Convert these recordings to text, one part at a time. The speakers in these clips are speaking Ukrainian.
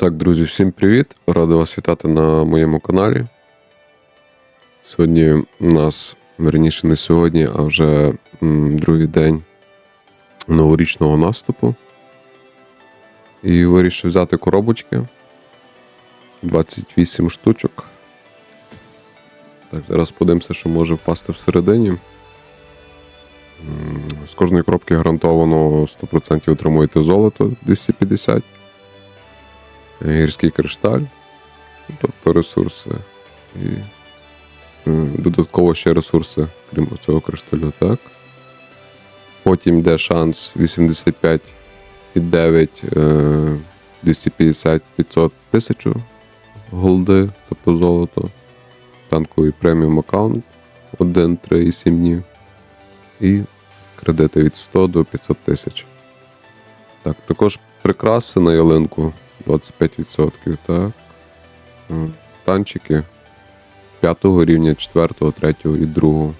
Так, друзі, всім привіт! Радий вас вітати на моєму каналі. Сьогодні у нас, верніше, не сьогодні, а вже другий день новорічного наступу. І вирішив взяти коробочки. 28 штучок. Так, зараз подивимося, що може впасти всередині. З кожної коробки гарантовано 100% отримуєте золото 250 гірський кришталь, тобто ресурси. І е, додатково ще ресурси, крім цього кришталю, так. Потім йде шанс 85 під 9, е, 250 500 тисячу голди, тобто золото. Танковий преміум аккаунт 1, 3 і 7 днів. І кредити від 100 до 500 тисяч. Так, також прикраси на ялинку 25%, так. Танчики 5 рівня, 4, 3 і 2,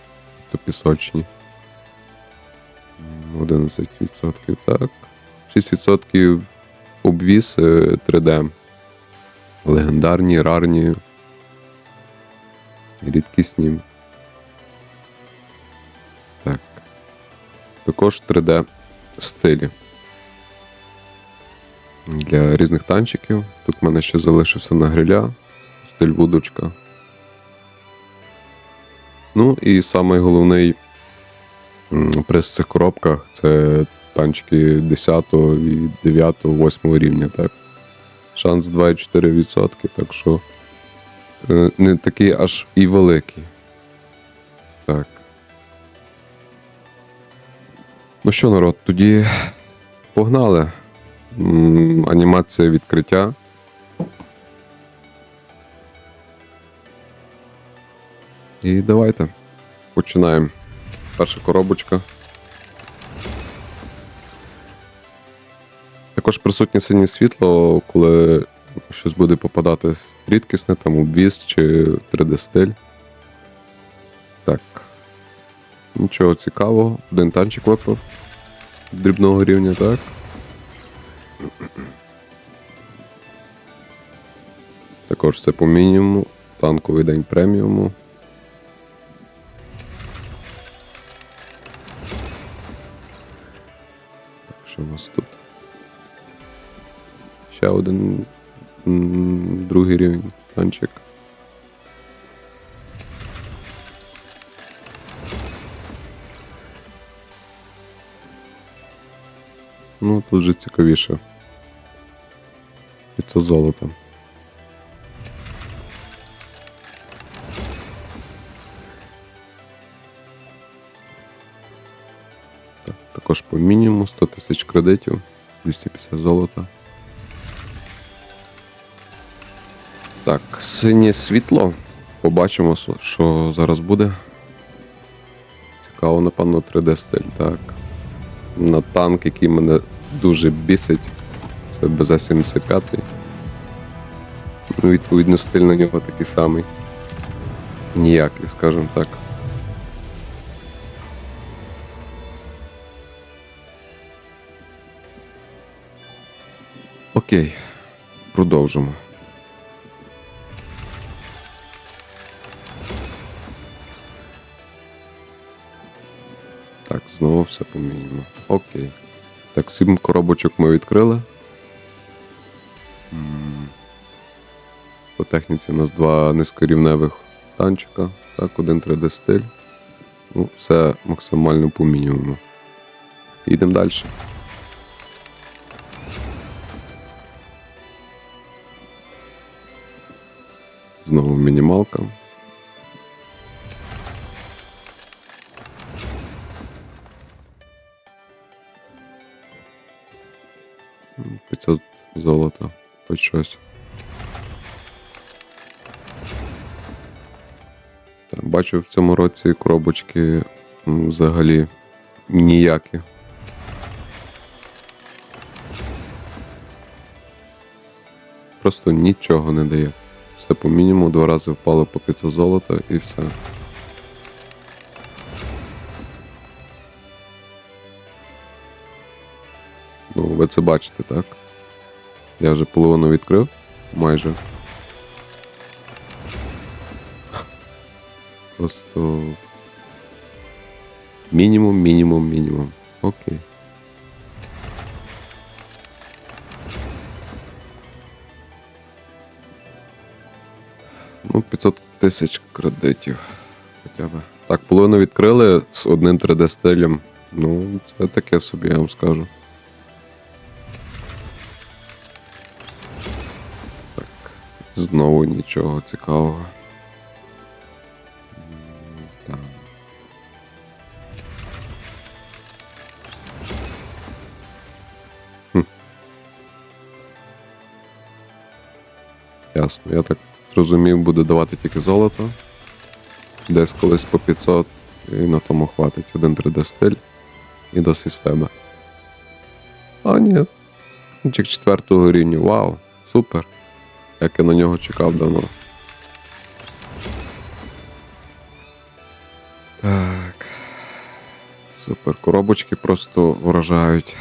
тобто пісочні. 11%, так. 6% обвіс е, 3D. Легендарні, рарні, рідкісні. Так. Також 3D стилі для різних танчиків. Тут в мене ще залишився на гриля, стиль вудочка. Ну і самий головний приз в цих коробках це танчики 10, і 9, 8 рівня. Так? Шанс 2,4%, так що е, не такий аж і великий. Так. Ну що, народ, тоді погнали. Анімація відкриття. І давайте починаємо. Перша коробочка. Також присутнє синє світло, коли щось буде попадати рідкісне, там обвіз чи 3D стиль. Так. Нічого цікавого. Один танчик випав. Дрібного рівня, так. Також все по мінімуму. Танковий день преміуму. Так, що у нас тут? Ще один другий рівень танчик. Ну, тут же цікавіше. 500 золота. Так, також по мінімуму 100 тисяч кредитів, 250 золота. Так, синє світло. Побачимо, що- зараз буде. Цікаво, напевно, 3D стиль, так. На танк, який мене дуже бісить. Це БЗ-75. Ну, відповідно, стиль на нього такий самий. Ніякий, скажімо так. Окей, продовжимо. Так, знову все по. Окей. Так, сім коробочок ми відкрили. По техніці у нас два низькорівневих танчика. Так, один 3D стиль. Ну, все максимально по мінімуму. Йдемо далі. Знову мінімалка. М, 500 золота. Хоч щось. Бачу в цьому році коробочки взагалі ніякі. Просто нічого не дає. Все по мінімуму, два рази впало по 500 золота і все. Ну, ви це бачите, так? Я вже половину відкрив. Майже. Просто. Мінімум, мінімум, мінімум. Окей. Ну, 500 тисяч кредитів. Хоча б. Так, половину відкрили з одним 3D стилем. Ну, це таке собі, я вам скажу. Так, знову нічого цікавого. Ясно, я так зрозумів, буде давати тільки золото. Десь колись по 500, і на тому хватить один 3D стиль і до системи. А, ні. Чек четвертого рівня. Вау, супер. Як я на нього чекав давно. Так. Супер. Коробочки просто вражають.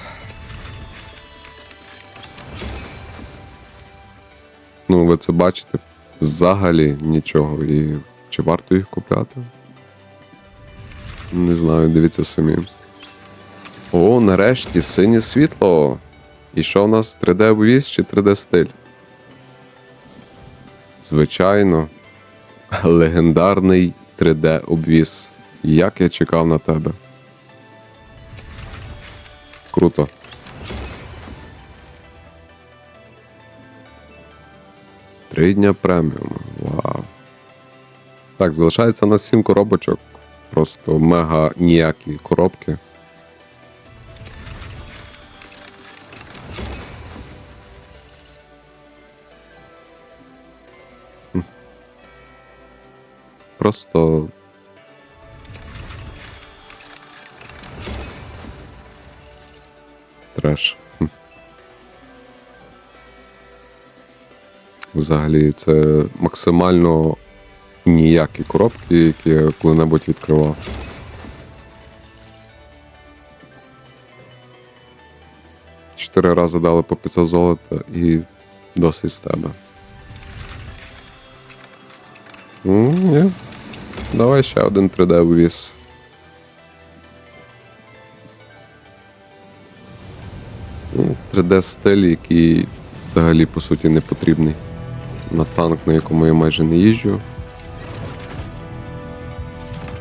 Ну, ви це бачите. Взагалі нічого. І чи варто їх купляти? Не знаю, дивіться самі. О, нарешті синє світло. І що в нас 3D обвіз чи 3D стиль? Звичайно. Легендарний 3D обвіз. Як я чекав на тебе. Круто. Три дня преміум. Вау. Так, залишається у нас 7 коробочок. Просто мега ніякі коробки. Просто. Взагалі, це максимально ніякі коробки, які я коли-небудь відкривав. Чотири рази дали по 500 золота і досить з тебе. Ні. Давай ще один 3D ввіз. Ну, 3D стиль, який взагалі по суті не потрібний. На танк, на якому я майже не їжджу.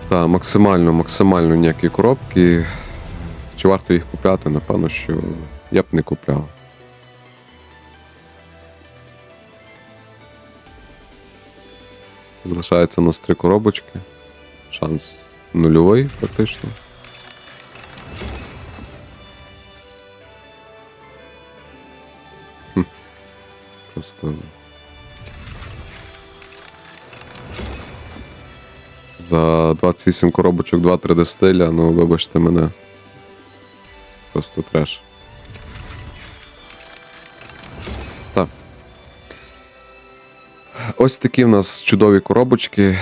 Та, максимально, максимально ніякі коробки. Чи варто їх купляти? Напевно, що я б не купляв. Залишається у нас три коробочки. Шанс нульовий, практично. Хм. Просто. За 28 коробочок 2 3D стиля, ну вибачте мене. Просто треш. Так. Ось такі в нас чудові коробочки.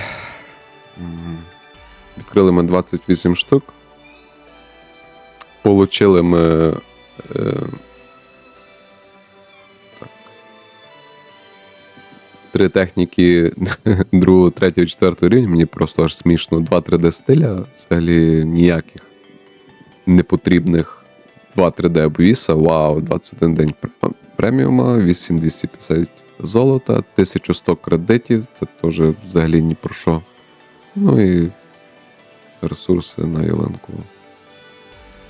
Відкрили ми 28 штук. Получили ми. Три техніки другого, третього, четвертого рівня. Мені просто аж смішно. Два 3D стиля, взагалі ніяких непотрібних 2 3D обвіса. Вау, 21 день преміума, 8250 золота, 1100 кредитів. Це теж взагалі ні про що. Ну і ресурси на ялинку.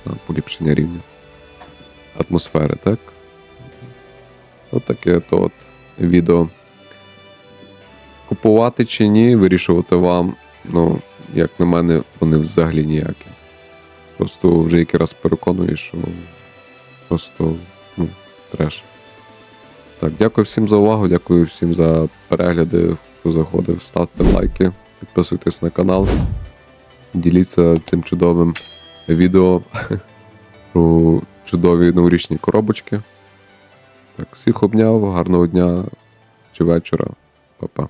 На поліпшення рівня. Атмосфери, так? Отаке то от відео купувати чи ні, вирішувати вам. Ну, як на мене, вони взагалі ніякі. Просто вже який раз переконую, що просто ну, треш. Так, дякую всім за увагу, дякую всім за перегляди, хто заходив. Ставте лайки, підписуйтесь на канал, діліться цим чудовим відео про чудові новорічні коробочки. Так, всіх обняв, гарного дня чи вечора. Па-па.